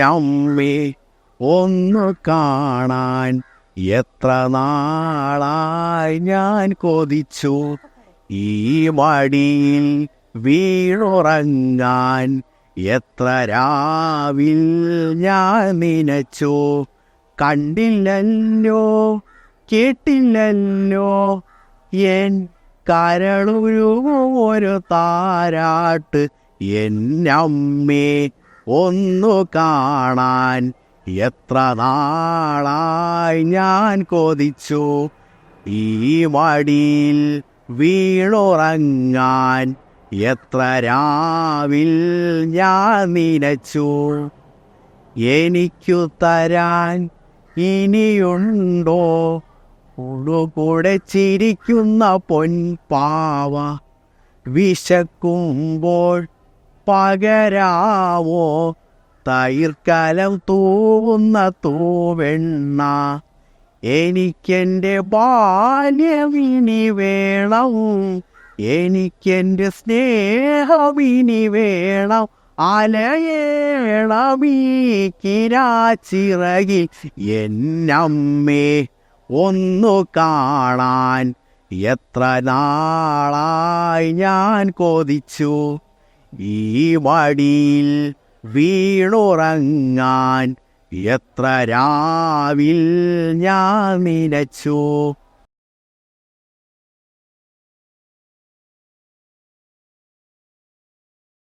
അമ്മേ ഒന്ന് കാണാൻ എത്ര നാളായി ഞാൻ കൊതിച്ചു. ഈ മടിയിൽ വീണുറങ്ങാൻ എത്ര രാവിൽ ഞാൻ നനച്ചു. കണ്ടില്ലല്ലോ കേട്ടില്ലല്ലോ. എൻ കരളൊരു ഒരു താരാട്ട് എന്നമ്മേ ഒന്നു കാണാൻ എത്ര നാളായി ഞാൻ കൊതിച്ചു. ഈ വടിയിൽ വീണുറങ്ങാൻ എത്ര രാവിൽ ഞാൻ നിനച്ചു. എനിക്കു തരാൻ ഇനിയുണ്ടോ? ഉടുകൂടെ ചിരിക്കുന്ന പൊൻപാവ വിശക്കുമ്പോൾ പകരാവോ? തൈർക്കലം തൂവുന്ന തൂവെണ്ണ എനിക്കെന്റെ ബാല്യമിനി വേണം എനിക്കെന്റെ സ്നേഹമിനി വേണം അലയേണമീ കിരാച്ചിറകിൽ എന്നമ്മേ ഒന്നു കാണാൻ എത്ര നാളായി ഞാൻ കൊതിച്ചു. ഈ വടിയിൽ വീണുറങ്ങാൻ എത്ര രാവിൽ ഞാൻ നനച്ചു.